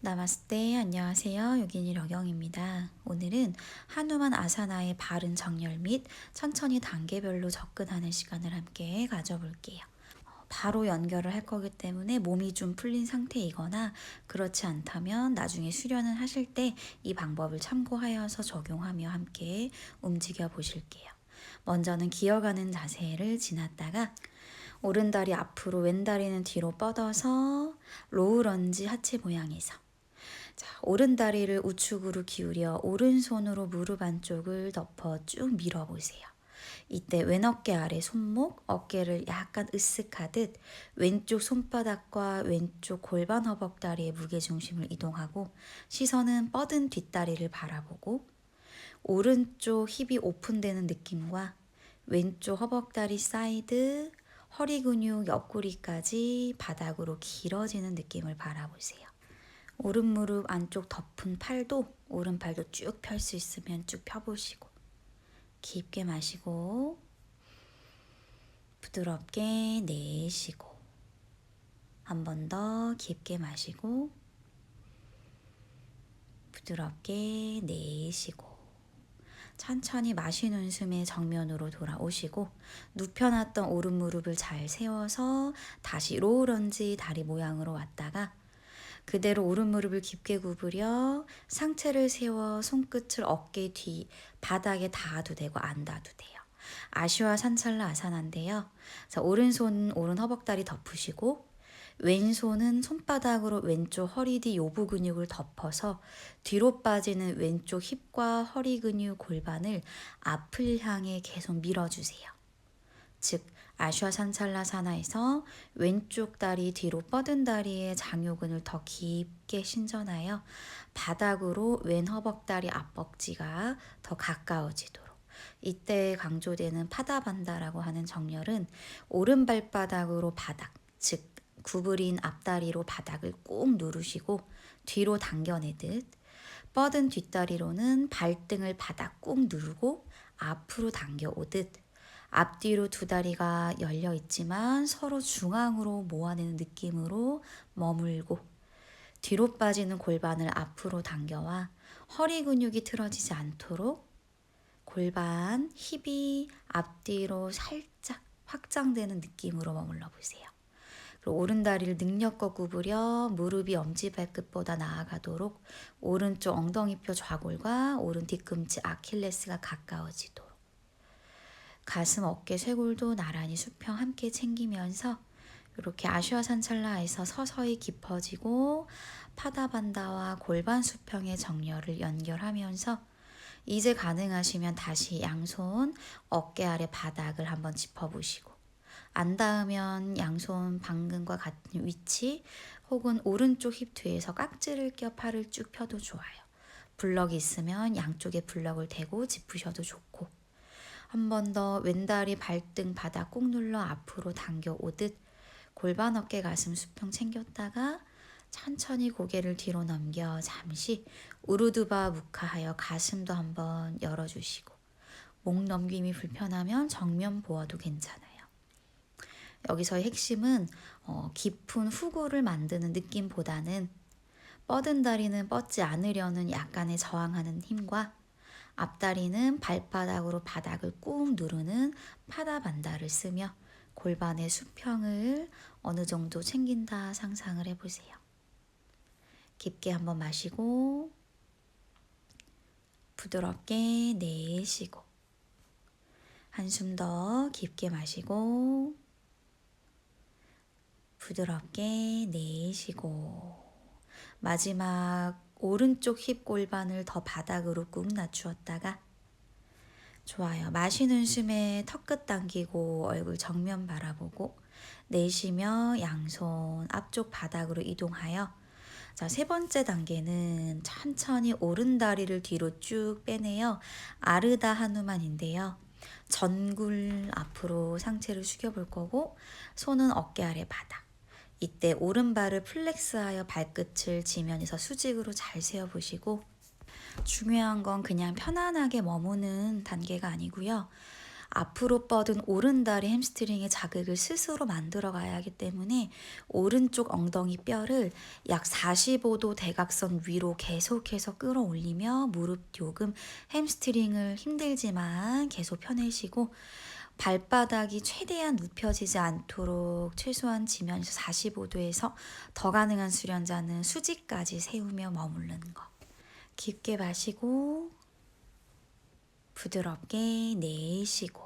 나마스테 안녕하세요 요기니 려경입니다. 오늘은 한우만 아사나의 바른 정렬 및 천천히 단계별로 접근하는 시간을 함께 가져볼게요. 어, 바로 연결을 할 거기 때문에 몸이 좀 풀린 상태이거나 그렇지 않다면 나중에 수련을 하실 때 이 방법을 참고하여서 적용하며 함께 움직여 보실게요. 먼저는 기어가는 자세를 지났다가 오른다리 앞으로 왼다리는 뒤로 뻗어서 로우 런지 하체 모양에서 자, 오른다리를 우측으로 기울여 오른손으로 무릎 안쪽을 덮어 쭉 밀어보세요. 이때 왼어깨 아래 손목, 어깨를 약간 으쓱하듯 왼쪽 손바닥과 왼쪽 골반 허벅다리의 무게중심을 이동하고 시선은 뻗은 뒷다리를 바라보고 오른쪽 힙이 오픈되는 느낌과 왼쪽 허벅다리 사이드, 허리 근육 옆구리까지 바닥으로 길어지는 느낌을 바라보세요. 오른 무릎 안쪽 덮은 팔도 오른팔도 쭉 펼 수 있으면 쭉 펴보시고 깊게 마시고 부드럽게 내쉬고 한 번 더 깊게 마시고 부드럽게 내쉬고 천천히 마시는 숨에 정면으로 돌아오시고 눕혀놨던 오른 무릎을 잘 세워서 다시 로우런지 다리 모양으로 왔다가 그대로 오른 무릎을 깊게 구부려 상체를 세워 손끝을 어깨 뒤 바닥에 닿아도 되고 안 닿아도 돼요. 아시와 산찰라 아산한데요. 자, 오른손 오른 허벅다리 덮으시고 왼손은 손바닥으로 왼쪽 허리 뒤 요부 근육을 덮어서 뒤로 빠지는 왼쪽 힙과 허리 근육 골반을 앞을 향해 계속 밀어주세요. 즉 아슈아 산찰라 사나에서 왼쪽 다리 뒤로 뻗은 다리의 장요근을 더 깊게 신전하여 바닥으로 왼 허벅다리 앞벅지가 더 가까워지도록. 이때 강조되는 파다반다라고 하는 정렬은 오른 발바닥으로 바닥 즉 구부린 앞다리로 바닥을 꾹 누르시고 뒤로 당겨내듯 뻗은 뒷다리로는 발등을 바닥 꾹 누르고 앞으로 당겨오듯 앞뒤로 두 다리가 열려 있지만 서로 중앙으로 모아내는 느낌으로 머물고 뒤로 빠지는 골반을 앞으로 당겨와 허리 근육이 틀어지지 않도록 골반, 힙이 앞뒤로 살짝 확장되는 느낌으로 머물러 보세요. 그리고 오른 다리를 능력껏 구부려 무릎이 엄지발끝보다 나아가도록 오른쪽 엉덩이뼈 좌골과 오른 뒤꿈치 아킬레스가 가까워지도록 가슴, 어깨, 쇄골도 나란히 수평 함께 챙기면서 이렇게 아쉬워 산찰라에서 서서히 깊어지고 파다반다와 골반 수평의 정렬을 연결하면서 이제 가능하시면 다시 양손 어깨 아래 바닥을 한번 짚어보시고 안 닿으면 양손 방금과 같은 위치 혹은 오른쪽 힙 뒤에서 깍지를 껴 팔을 쭉 펴도 좋아요. 블럭이 있으면 양쪽에 블럭을 대고 짚으셔도 좋고 한 번 더 왼다리 발등 바닥 꾹 눌러 앞으로 당겨 오듯 골반 어깨 가슴 수평 챙겼다가 천천히 고개를 뒤로 넘겨 잠시 우르두바 무카하여 가슴도 한번 열어주시고 목 넘김이 불편하면 정면 보아도 괜찮아요. 여기서의 핵심은 어, 깊은 후구를 만드는 느낌보다는 뻗은 다리는 뻗지 않으려는 약간의 저항하는 힘과 앞다리는 발바닥으로 바닥을 꾹 누르는 파다반다를 쓰며 골반의 수평을 어느 정도 챙긴다 상상을 해보세요. 깊게 한번 마시고 부드럽게 내쉬고 한숨 더 깊게 마시고 부드럽게 내쉬고 마지막 오른쪽 힙 골반을 더 바닥으로 꾹 낮추었다가 좋아요. 마시는 숨에 턱끝 당기고 얼굴 정면 바라보고 내쉬며 양손 앞쪽 바닥으로 이동하여 자, 세 번째 단계는 천천히 오른 다리를 뒤로 쭉 빼내어 아르다 한우만인데요. 전굴 앞으로 상체를 숙여 볼 거고 손은 어깨 아래 바닥. 이때 오른발을 플렉스하여 발끝을 지면에서 수직으로 잘 세워 보시고 중요한 건 그냥 편안하게 머무는 단계가 아니고요. 앞으로 뻗은 오른다리 햄스트링의 자극을 스스로 만들어 가야 하기 때문에 오른쪽 엉덩이 뼈를 약 45도 대각선 위로 계속해서 끌어올리며 무릎 요금 햄스트링을 힘들지만 계속 펴내시고 발바닥이 최대한 눕혀지지 않도록 최소한 지면에서 45도에서 더 가능한 수련자는 수직까지 세우며 머무르는 것. 깊게 마시고 부드럽게 내쉬고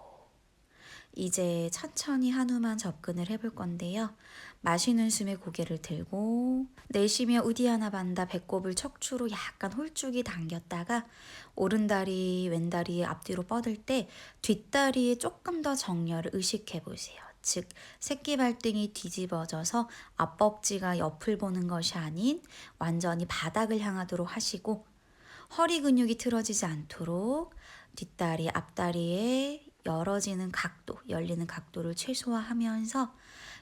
이제 천천히 한우만 접근을 해볼 건데요. 마시는 숨에 고개를 들고 내쉬며 우디아나 반다 배꼽을 척추로 약간 홀쭉이 당겼다가 오른다리 왼다리 앞뒤로 뻗을 때 뒷다리에 조금 더 정렬을 의식해 보세요. 즉 새끼 발등이 뒤집어져서 앞벅지가 옆을 보는 것이 아닌 완전히 바닥을 향하도록 하시고 허리 근육이 틀어지지 않도록 뒷다리, 앞다리에 열어지는 각도, 열리는 각도를 최소화하면서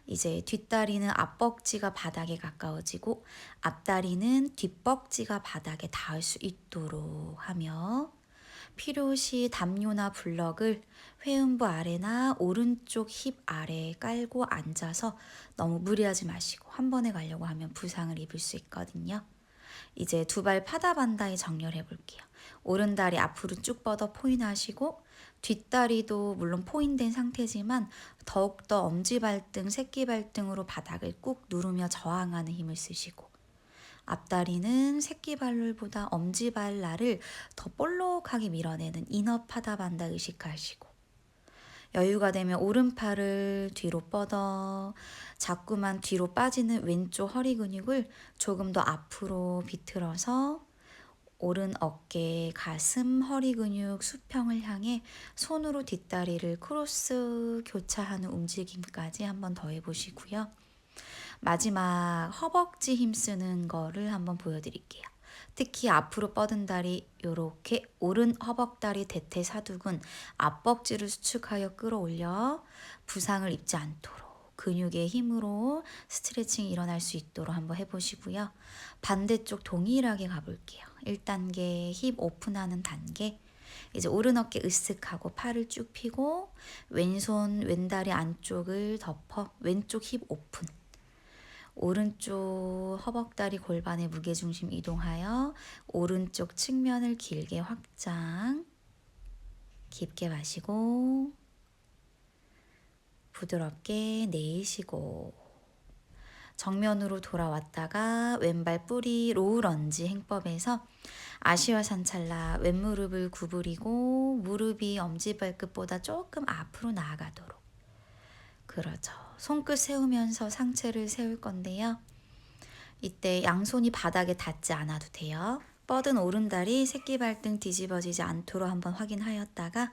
이제 뒷다리는 앞벅지가 바닥에 가까워지고 앞다리는 뒷벅지가 바닥에 닿을 수 있도록 하며 필요시 담요나 블럭을 회음부 아래나 오른쪽 힙 아래에 깔고 앉아서 너무 무리하지 마시고 한 번에 가려고 하면 부상을 입을 수 있거든요. 이제 두 발 파다반다에 정렬해 볼게요. 오른 다리 앞으로 쭉 뻗어 포인하시고 뒷다리도 물론 포인된 상태지만 더욱더 엄지발등, 새끼발등으로 바닥을 꾹 누르며 저항하는 힘을 쓰시고 앞다리는 새끼발룰보다 엄지발날을 더 볼록하게 밀어내는 인어 파다반다 의식하시고 여유가 되면 오른팔을 뒤로 뻗어 자꾸만 뒤로 빠지는 왼쪽 허리 근육을 조금 더 앞으로 비틀어서 오른 어깨, 가슴, 허리 근육, 수평을 향해 손으로 뒷다리를 크로스 교차하는 움직임까지 한번 더 해보시고요. 마지막 허벅지 힘쓰는 거를 한번 보여드릴게요. 특히 앞으로 뻗은 다리 요렇게 오른 허벅다리 대퇴사두근 앞벅지를 수축하여 끌어올려 부상을 입지 않도록 근육의 힘으로 스트레칭 일어날 수 있도록 한번 해보시고요. 반대쪽 동일하게 가볼게요. 1단계 힙 오픈하는 단계. 이제 오른 어깨 으쓱하고 팔을 쭉 펴고 왼손 왼다리 안쪽을 덮어 왼쪽 힙 오픈. 오른쪽 허벅다리 골반의 무게중심 이동하여 오른쪽 측면을 길게 확장. 깊게 마시고 부드럽게 내쉬고 정면으로 돌아왔다가 왼발 뿌리 로우 런지 행법에서 아시아 산찰라 왼무릎을 구부리고 무릎이 엄지발끝보다 조금 앞으로 나아가도록 그러죠. 손끝 세우면서 상체를 세울 건데요. 이때 양손이 바닥에 닿지 않아도 돼요. 뻗은 오른다리 새끼발등 뒤집어지지 않도록 한번 확인하였다가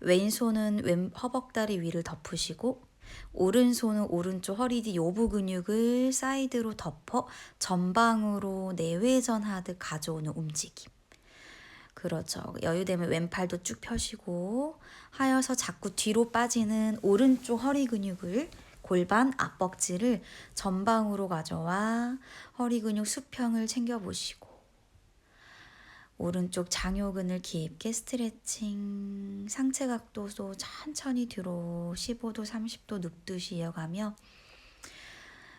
왼손은 왼 허벅다리 위를 덮으시고 오른손은 오른쪽 허리 뒤 요부 근육을 사이드로 덮어 전방으로 내외전하듯 가져오는 움직임. 그렇죠. 여유되면 왼팔도 쭉 펴시고 하여서 자꾸 뒤로 빠지는 오른쪽 허리 근육을 골반 앞벅지를 전방으로 가져와 허리 근육 수평을 챙겨보시고 오른쪽 장요근을 깊게 스트레칭, 상체 각도도 천천히 뒤로 15도, 30도 눕듯이 이어가며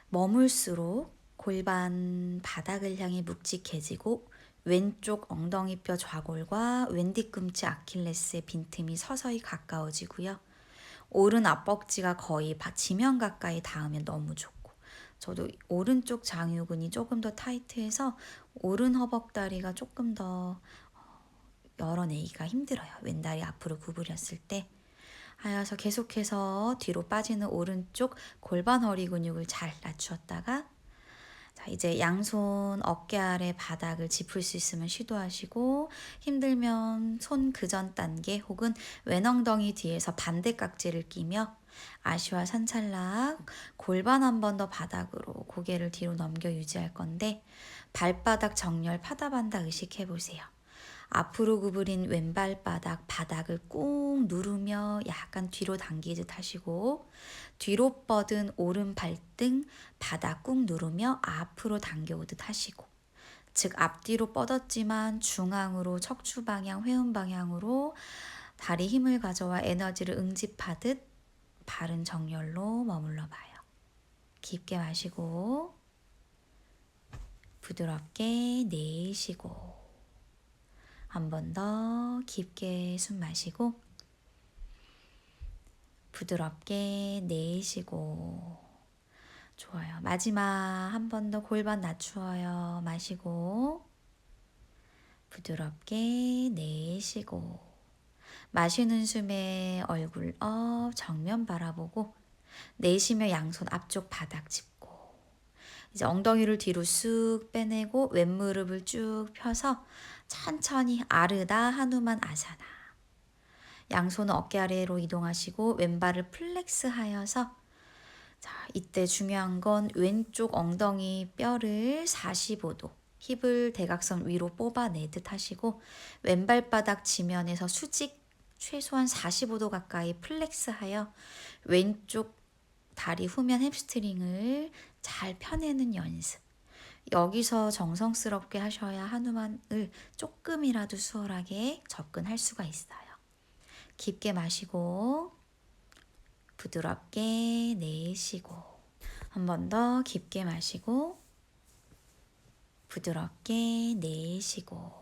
머물수록 골반 바닥을 향해 묵직해지고 왼쪽 엉덩이뼈 좌골과 왼뒤꿈치 아킬레스의 빈틈이 서서히 가까워지고요. 오른 앞벅지가 거의 지면 가까이 닿으면 너무 좋고 저도 오른쪽 장유근이 조금 더 타이트해서 오른 허벅다리가 조금 더 어, 열어내기가 힘들어요. 왼다리 앞으로 구부렸을 때. 하여서 계속해서 뒤로 빠지는 오른쪽 골반 허리 근육을 잘 낮추었다가 자, 이제 양손 어깨 아래 바닥을 짚을 수 있으면 시도하시고 힘들면 손 그전 단계 혹은 왼엉덩이 뒤에서 반대 깍지를 끼며 아쉬와 산찰락 골반 한 번 더 바닥으로 고개를 뒤로 넘겨 유지할 건데 발바닥 정렬 파다반다 의식해 보세요. 앞으로 구부린 왼발바닥 바닥을 꾹 누르며 약간 뒤로 당기듯 하시고 뒤로 뻗은 오른 발등 바닥 꾹 누르며 앞으로 당겨오듯 하시고 즉 앞뒤로 뻗었지만 중앙으로 척추 방향 회음 방향으로 다리 힘을 가져와 에너지를 응집하듯 바른 정렬로 머물러 봐요. 깊게 마시고 부드럽게 내쉬고 한 번 더 깊게 숨 마시고 부드럽게 내쉬고 좋아요. 마지막 한 번 더 골반 낮추어요. 마시고 부드럽게 내쉬고 마시는 숨에 얼굴 업 정면 바라보고 내쉬며 양손 앞쪽 바닥 짚고 이제 엉덩이를 뒤로 쑥 빼내고 왼무릎을 쭉 펴서 천천히 아르다 하누만 아사나 양손은 어깨 아래로 이동하시고 왼발을 플렉스 하여서 자, 이때 중요한 건 왼쪽 엉덩이 뼈를 45도 힙을 대각선 위로 뽑아내듯 하시고 왼발바닥 지면에서 수직 최소한 45도 가까이 플렉스하여 왼쪽 다리 후면 햄스트링을 잘 펴내는 연습. 여기서 정성스럽게 하셔야 한우만을 조금이라도 수월하게 접근할 수가 있어요. 깊게 마시고 부드럽게 내쉬고 한 번 더 깊게 마시고 부드럽게 내쉬고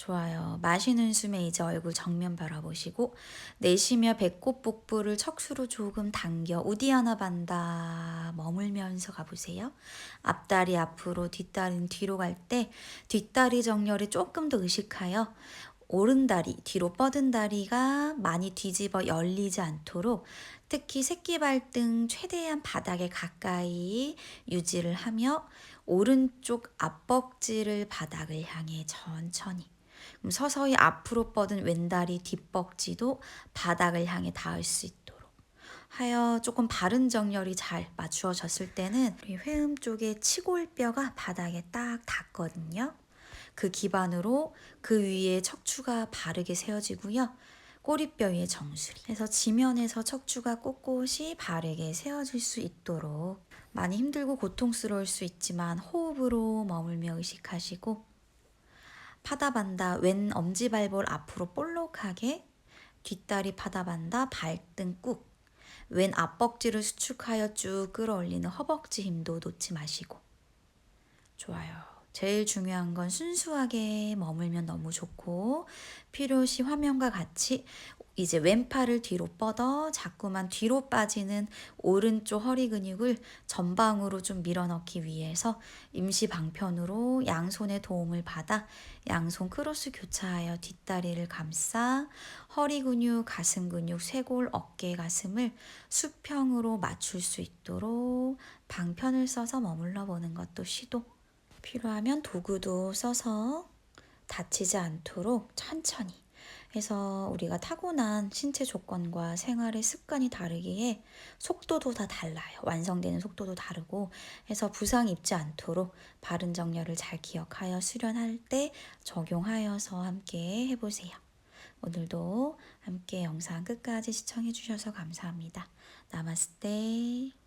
좋아요. 마시는 숨에 이제 얼굴 정면 바라보시고 내쉬며 배꼽 복부를 척수로 조금 당겨 우디아나 반다 머물면서 가보세요. 앞다리 앞으로 뒷다리는 뒤로 갈 때 뒷다리 정렬에 조금 더 의식하여 오른다리 뒤로 뻗은 다리가 많이 뒤집어 열리지 않도록 특히 새끼발등 최대한 바닥에 가까이 유지를 하며 오른쪽 앞벅지를 바닥을 향해 천천히 서서히 앞으로 뻗은 왼다리 뒷벅지도 바닥을 향해 닿을 수 있도록 하여 조금 바른 정렬이 잘 맞추어졌을 때는 우리 회음 쪽에 치골뼈가 바닥에 딱 닿거든요. 그 기반으로 그 위에 척추가 바르게 세워지고요. 꼬리뼈 위에 정수리. 그래서 지면에서 척추가 꼿꼿이 바르게 세워질 수 있도록 많이 힘들고 고통스러울 수 있지만 호흡으로 머물며 의식하시고 파다반다. 왼 엄지발볼 앞으로 볼록하게? 뒷다리 파다반다. 발등 꾹. 왼 앞벅지를 수축하여 쭉 끌어올리는 허벅지 힘도 놓지 마시고. 좋아요. 제일 중요한 건 순수하게 머물면 너무 좋고 필요시 화면과 같이 이제 왼팔을 뒤로 뻗어 자꾸만 뒤로 빠지는 오른쪽 허리 근육을 전방으로 좀 밀어넣기 위해서 임시 방편으로 양손의 도움을 받아 양손 크로스 교차하여 뒷다리를 감싸 허리 근육, 가슴 근육, 쇄골, 어깨, 가슴을 수평으로 맞출 수 있도록 방편을 써서 머물러 보는 것도 시도. 필요하면 도구도 써서 다치지 않도록 천천히 해서 우리가 타고난 신체 조건과 생활의 습관이 다르기에 속도도 다 달라요. 완성되는 속도도 다르고 해서 부상 입지 않도록 바른 정렬을 잘 기억하여 수련할 때 적용하여서 함께 해보세요. 오늘도 함께 영상 끝까지 시청해 주셔서 감사합니다. 나마스테.